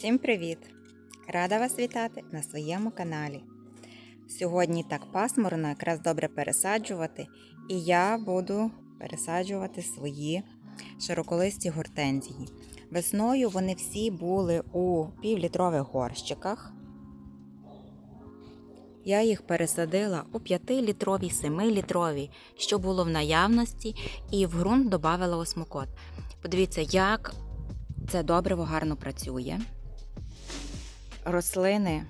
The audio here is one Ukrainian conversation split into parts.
Всім привіт! Рада вас вітати на своєму каналі. Сьогодні так пасмурно, якраз добре пересаджувати, і я буду пересаджувати свої широколисті гортензії. Весною вони всі були у півлітрових горщиках. Я їх пересадила у 5-літрові, 7-літрові, що було в наявності, і в ґрунт додавала осмокот. Подивіться, як це добриво гарно працює. Рослини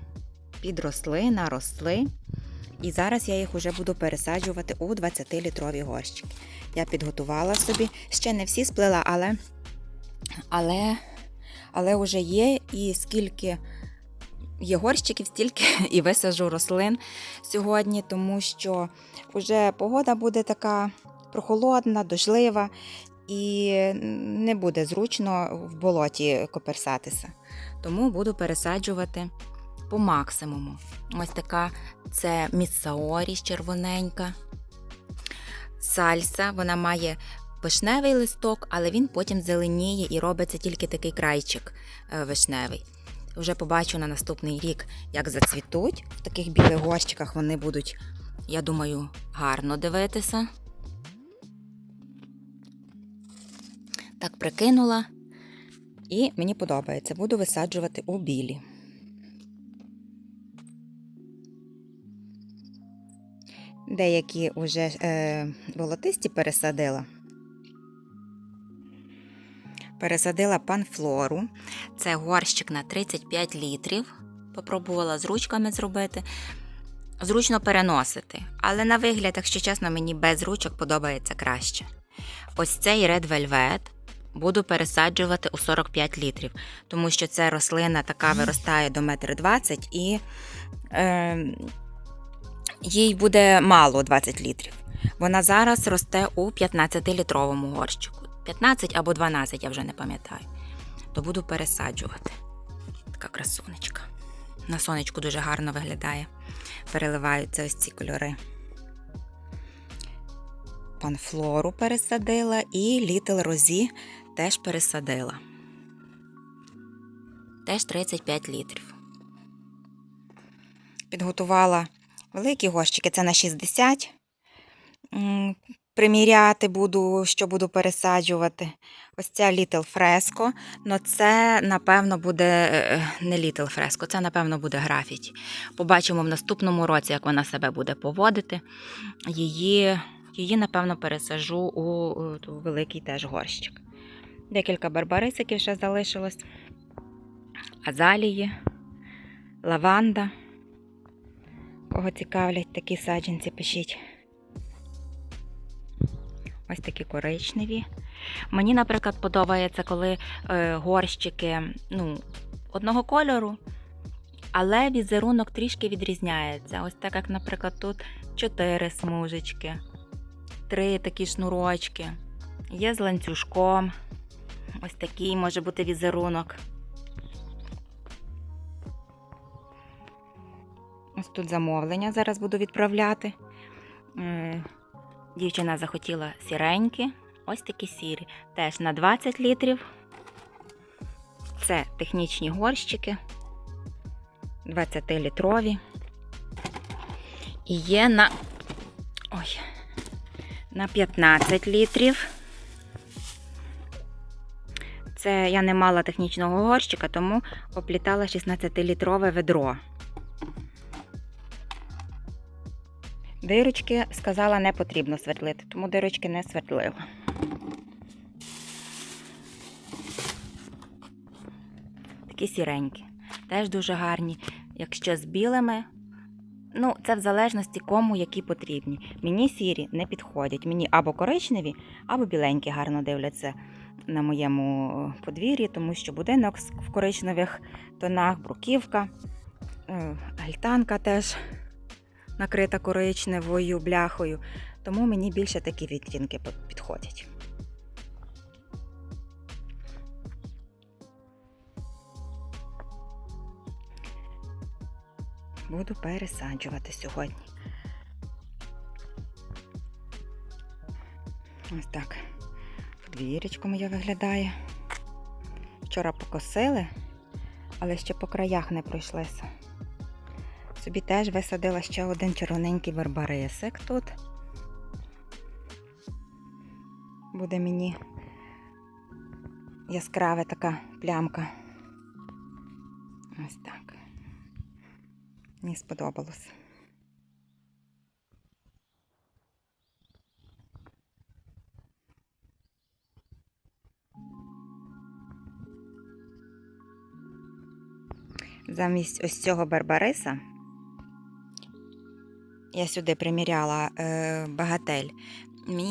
підросли, наросли. І зараз я їх вже буду пересаджувати у 20-літрові горщики. Я підготувала собі, ще не всі сплела, але, але, але вже є. І скільки є горщиків, стільки і висаджу рослин сьогодні, тому що вже погода буде така прохолодна, дождлива, і не буде зручно в болоті коперсатися. Тому буду пересаджувати по максимуму. Ось така це міссаорі червоненька. Сальса, вона має вишневий листок, але він потім зеленіє і робиться тільки такий крайчик е, вишневий. Вже побачу на наступний рік, як зацвітуть. В таких білих горщиках вони будуть, я думаю, гарно дивитися. Так прикинула. І мені подобається, буду висаджувати у білі. Деякі вже е, волотисті пересадила. Пересадила панфлору. Це горщик на 35 літрів. Попробувала з ручками зробити. Зручно переносити. Але на вигляд, якщо чесно, мені без ручок подобається краще. Ось цей Red Velvet буду пересаджувати у 45 літрів, тому що ця рослина така виростає до 1,20 м і е, їй буде мало 20 літрів. Вона зараз росте у 15-літровому горщику. 15 або 12, я вже не пам'ятаю. То буду пересаджувати. Така красунечка. На сонечку дуже гарно виглядає. Переливаються ось ці кольори. Панфлору пересадила і Літл Розі теж пересадила. Теж 35 літрів. Підготувала великі горщики, це на 60. Приміряти буду, що буду пересаджувати. Ось ця Little Fresco. Но це, напевно, буде е, не Little Fresco, це, напевно, буде графіті. Побачимо в наступному році, як вона себе буде поводити. Її, її напевно, пересажу у великий теж горщик. Декілька барбарисиків ще залишилось. Азалії, лаванда. Кого цікавлять такі саджанці, пишіть. Ось такі коричневі. Мені, наприклад, подобається, коли е, горщики ну, одного кольору, але візерунок трішки відрізняється. Ось так, як, наприклад, тут чотири смужечки, три такі шнурочки, є з ланцюжком. Ось такий може бути візерунок. Ось тут замовлення зараз буду відправляти. Дівчина захотіла сіренькі. Ось такі сірі. Теж на 20 літрів. Це технічні горщики. 20-літрові. І є на. Ой, на 15 літрів. Це я не мала технічного горщика, тому оплітала 16-літрове ведро. Дирочки сказала, не потрібно свердлити, тому дирочки не свердлила. Такі сіренькі. Теж дуже гарні. Якщо з білими, ну, це в залежності кому які потрібні. Мені сірі не підходять. Мені або коричневі, або біленькі гарно дивляться на моєму подвір'ї, тому що будинок в коричневих тонах, бруківка, е, альтанка теж накрита коричневою бляхою. Тому мені більше такі відтінки підходять. Буду пересаджувати сьогодні. Ось так. Подвір'ячко моє виглядає. Вчора покосили, але ще по краях не пройшлися. Собі теж висадила ще один червоненький барбарисик тут. Буде мені яскрава така плямка. Ось так. Мені сподобалось. Замість ось цього барбариса я сюди приміряла е, багатель.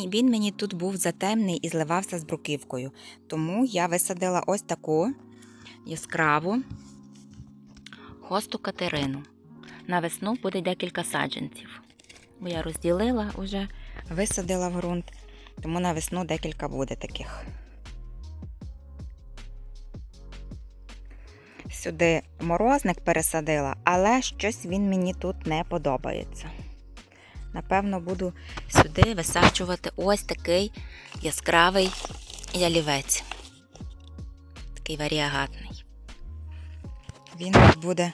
Він мені тут був затемний і зливався з бруківкою. Тому я висадила ось таку яскраву хосту Катерину. На весну буде декілька саджанців. Бо я розділила вже, висадила в ґрунт, тому на весну декілька буде таких. Сюди морозник пересадила, але щось він мені тут не подобається. Напевно, буду сюди висаджувати ось такий яскравий ялівець. Такий варіагатний. Він буде,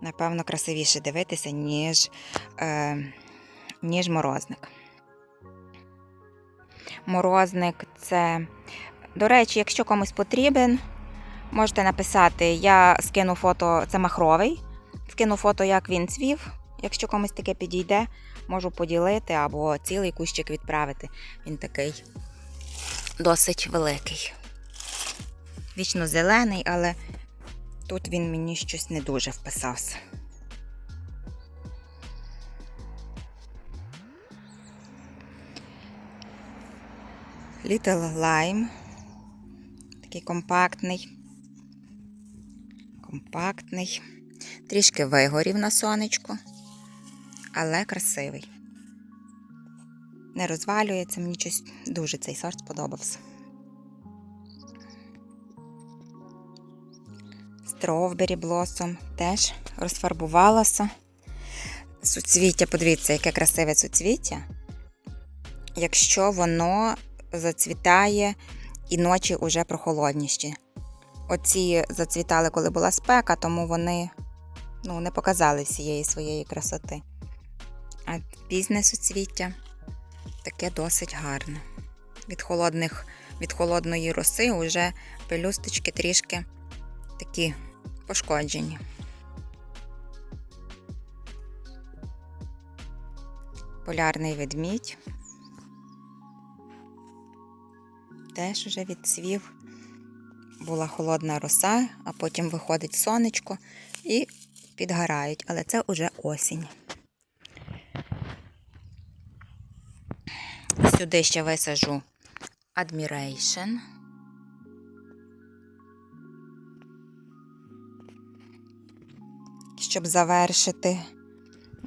напевно, красивіше дивитися, ніж, е, ніж морозник. Морозник це, до речі, якщо комусь потрібен, можете написати, я скину фото, це махровий. Скину фото, як він цвів. Якщо комусь таке підійде, можу поділити або цілий кущик відправити. Він такий досить великий. Вічно зелений, але тут він мені щось не дуже вписався. Little Lime. Такий компактний. Компактний. Трішки вигорів на сонечку, але красивий. Не розвалюється, мені щось дуже цей сорт сподобався. Стровбері блосом теж розфарбувалася. Суцвіття, подивіться, яке красиве суцвіття. Якщо воно зацвітає і ночі вже прохолодніші. Оці зацвітали, коли була спека, тому вони ну, не показали всієї своєї красоти. А пізне суцвіття таке досить гарне. Від холодних, від холодної роси вже пелюсточки трішки такі пошкоджені. Полярний ведмідь. Теж уже відцвів. Була холодна роса, а потім виходить сонечко і підгорають, але це вже осінь. Сюди ще висажу Admiration. Щоб завершити,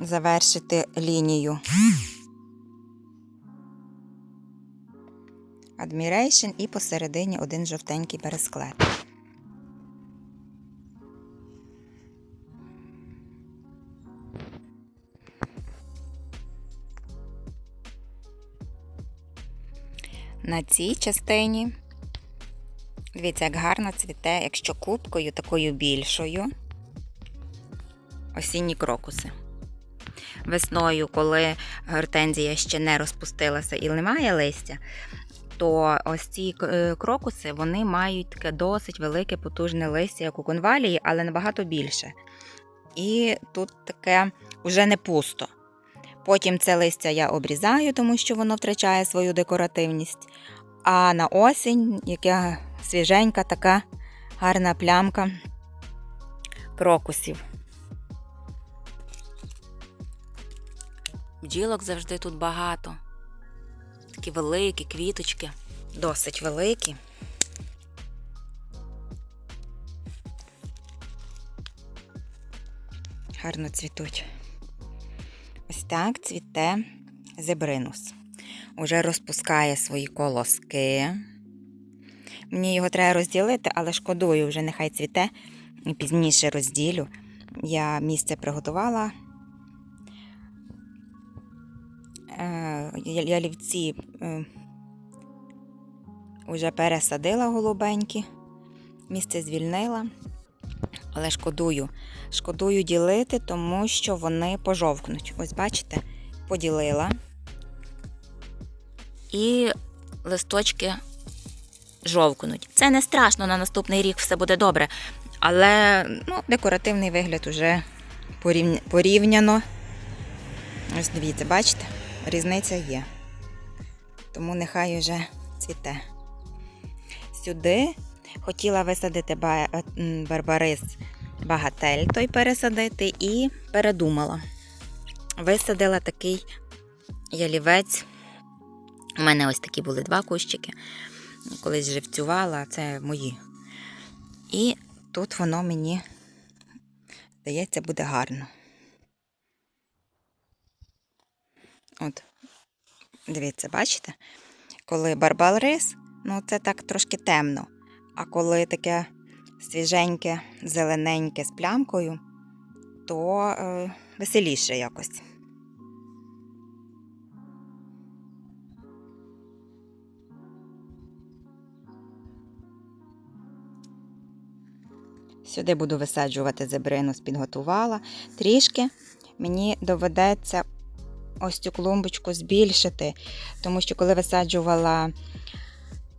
завершити лінію. Admiration і посередині один жовтенький бересклет. На цій частині, дивіться, як гарно цвіте, якщо кубкою такою більшою, осінні крокуси. Весною, коли гортензія ще не розпустилася і немає листя, то ось ці е, крокуси вони мають таке досить велике потужне листя, як у конвалії, але набагато більше. І тут таке вже не пусто. Потім це листя я обрізаю, тому що воно втрачає свою декоративність. А на осінь, яка свіженька, така гарна плямка крокусів. Бджілок завжди тут багато. Такі великі квіточки, досить великі. Гарно цвітуть. Ось так цвіте зебринус. Уже розпускає свої колоски. Мені його треба розділити, але шкодую, вже нехай цвіте пізніше розділю. Я місце приготувала. Ялівці е, вже пересадила голубенькі, місце звільнила. Але шкодую. Шкодую ділити, тому що вони пожовкнуть. Ось бачите, поділила. І листочки жовкнуть. Це не страшно, на наступний рік все буде добре. Але ну, декоративний вигляд уже порівня- порівняно. Ось дивіться, бачите, різниця є. Тому нехай уже цвіте. Сюди хотіла висадити е, барбарис багатель, той пересадити, і передумала. Висадила такий ялівець. У мене ось такі були два кущики. Колись живцювала, це мої. І тут воно мені, здається, буде гарно. От, дивіться, бачите? Коли барбарис, ну це так трошки темно. А коли таке свіженьке, зелененьке з плямкою, то е, веселіше якось. Сюди буду висаджувати зебрину, підготувала. Трішки мені доведеться ось цю клумбочку збільшити, тому що коли висаджувала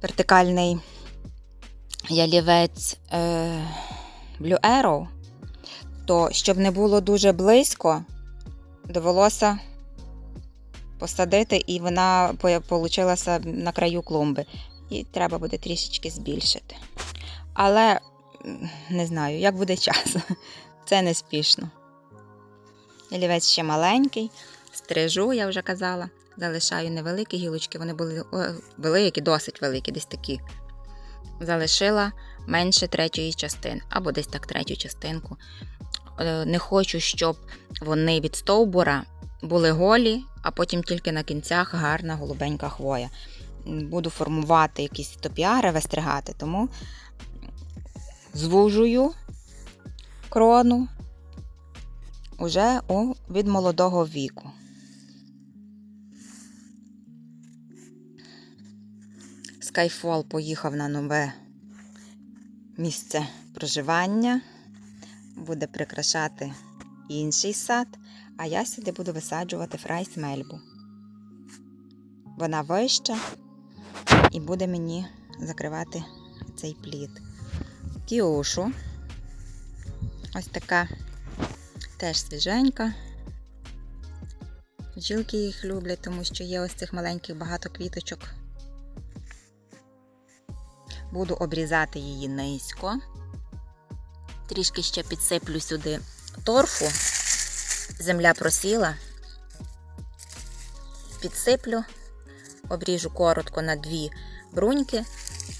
вертикальний ялівець е, Blue Arrow, то щоб не було дуже близько, довелося посадити, і вона вийшла на краю клумби. І треба буде трішечки збільшити. Але не знаю, як буде час. Це не спішно. Ялівець ще маленький, стрижу, я вже казала. Залишаю невеликі гілочки, вони були великі, досить великі, десь такі. Залишила менше третьої частини, або десь так третю частинку. Е, Не хочу, щоб вони від стовбура були голі, а потім тільки на кінцях гарна голубенька хвоя. Буду формувати якісь топіари, вистригати, тому звужую крону уже від молодого віку. Skyfall поїхав на нове місце проживання, буде прикрашати інший сад, а я сюди буду висаджувати фрайс мельбу. Вона вища і буде мені закривати цей плід. Кіошу. Ось така теж свіженька. Бджілки їх люблять, тому що є ось цих маленьких багато квіточок. Буду обрізати її низько. Трішки ще підсиплю сюди торфу. Земля просіла. Підсиплю, обріжу коротко на дві бруньки.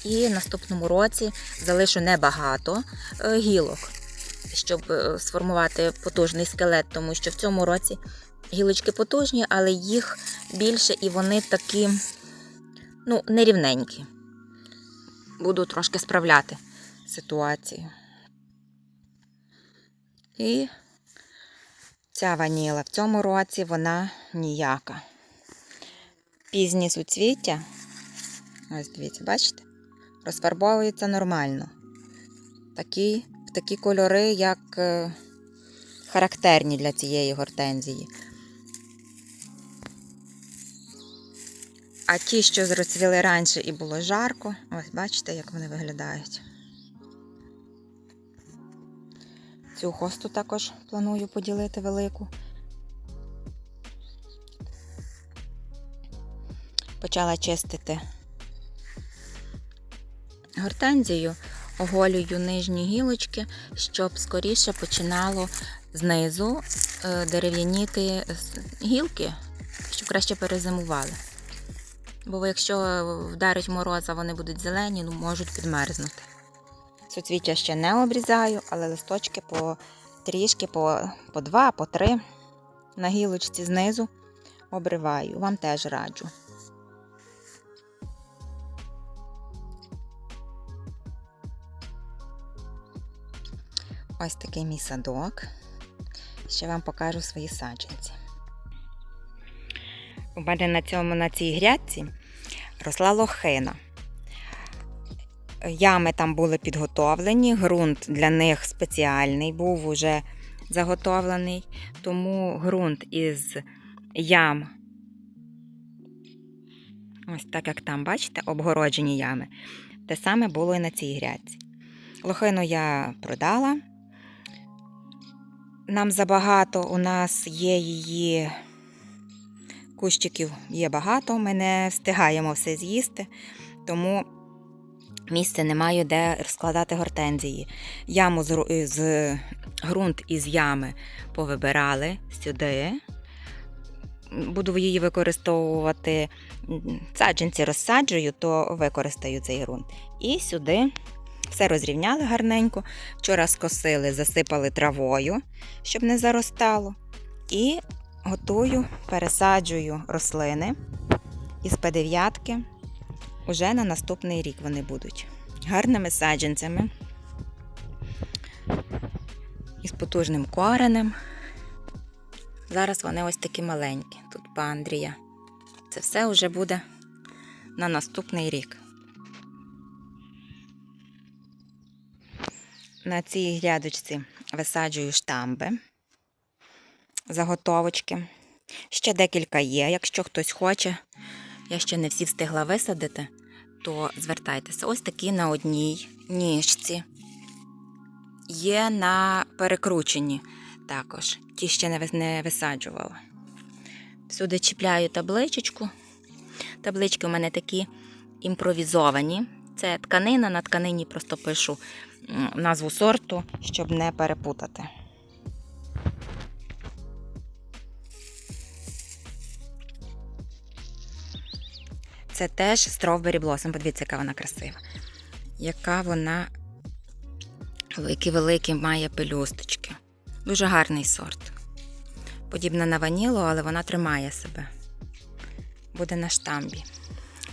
І в наступному році залишу небагато е, гілок, щоб е, сформувати потужний скелет, тому що в цьому році гілочки потужні, але їх більше і вони такі ну, нерівненькі. Буду трошки справляти ситуацію. І ця ваніла в цьому році вона ніяка. Пізні суцвіття, ось дивіться, бачите? Розфарбовується нормально. Такі, в такі кольори, як е, характерні для цієї гортензії. А ті, що зроцвіли раніше і було жарко, ось бачите, як вони виглядають. Цю хосту також планую поділити велику. Почала чистити гортензію, оголюю нижні гілочки, щоб скоріше починало знизу е, дерев'яніти гілки, щоб краще перезимували. Бо якщо вдарить мороз, а вони будуть зелені, ну можуть підмерзнути. Суцвіття ще не обрізаю, але листочки по трішки, по, по два, по три на гілочці знизу обриваю. Вам теж раджу. Ось такий мій садок. Ще вам покажу свої саджанці. У мене на цьому на цій грядці росла лохина. Ями там були підготовлені, ґрунт для них спеціальний був уже заготовлений, тому ґрунт із ям, ось так як там, бачите, обгороджені ями. Те саме було і на цій грядці. Лохину я продала. Нам забагато, у нас є її кущиків є багато, ми не встигаємо все з'їсти, тому місця немає, де розкладати гортензії. Яму з, з ґрунт із ями повибирали сюди. Буду її використовувати саджанці розсаджую, то використаю цей ґрунт. І сюди все розрівняли гарненько. Вчора скосили, засипали травою, щоб не заростало. І готую, пересаджую рослини із П9. Уже на наступний рік вони будуть гарними саджанцями із потужним коренем. Зараз вони ось такі маленькі. Тут пандрія. Це все вже буде на наступний рік. На цій грядочці висаджую штамби, заготовочки. Ще декілька є. Якщо хтось хоче, я ще не всі встигла висадити, то звертайтеся. Ось такі на одній ніжці. Є на перекрученні також. Ті ще не висаджувала. Всюди чіпляю табличечку. Таблички у мене такі імпровізовані. Це тканина, на тканині просто пишу назву сорту, щоб не перепутати. Це теж Strawberry Blossom. Подивіться, яка вона красива. Яка вона великі великі має пелюсточки. Дуже гарний сорт. Подібна на ванілу, але вона тримає себе. Буде на штамбі.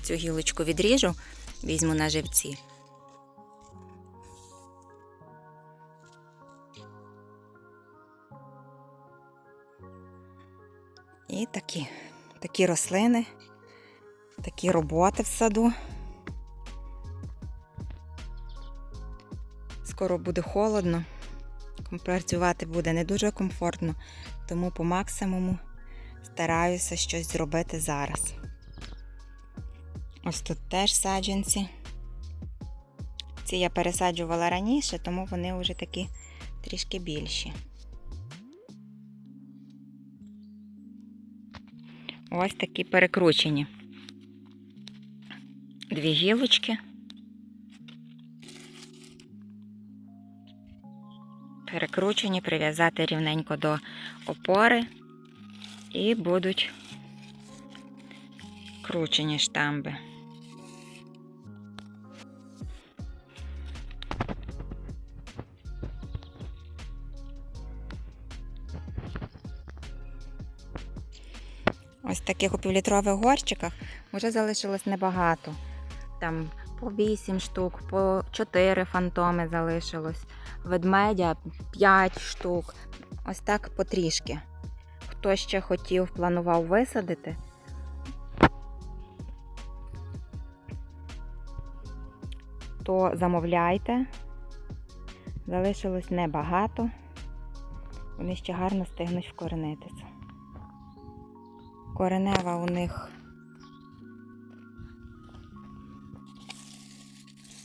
Цю гілочку відріжу, візьму на живці. І такі, такі рослини, такі роботи в саду. Скоро буде холодно, працювати буде не дуже комфортно, тому по максимуму стараюся щось зробити зараз. Ось тут теж саджанці. Ці я пересаджувала раніше, тому вони вже такі трішки більші. Ось такі перекручені. Дві гілочки. Перекручені, прив'язати рівненько до опори і будуть кручені штамби. Ось таких у півлітрових горщиках вже залишилось небагато. Там по 8 штук, по 4 фантоми залишилось, ведмедя 5 штук. Ось так потрішки. Хто ще хотів, планував висадити, то замовляйте. Залишилось небагато. Вони ще гарно стигнуть вкоренитися. Коренева у них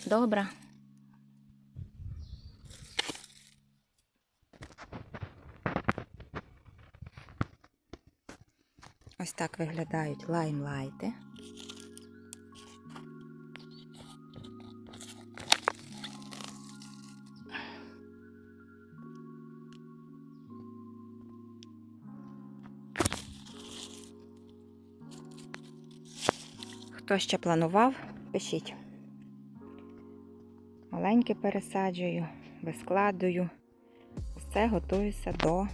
добра. Ось так виглядають лаймлайти. Хто ще планував, пишіть. Маленьке пересаджую, вискладую. Все готуюся до,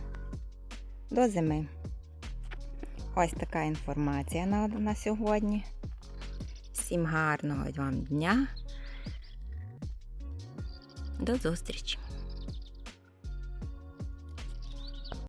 до зими. Ось така інформація на, на сьогодні. Всім гарного вам дня. До зустрічі!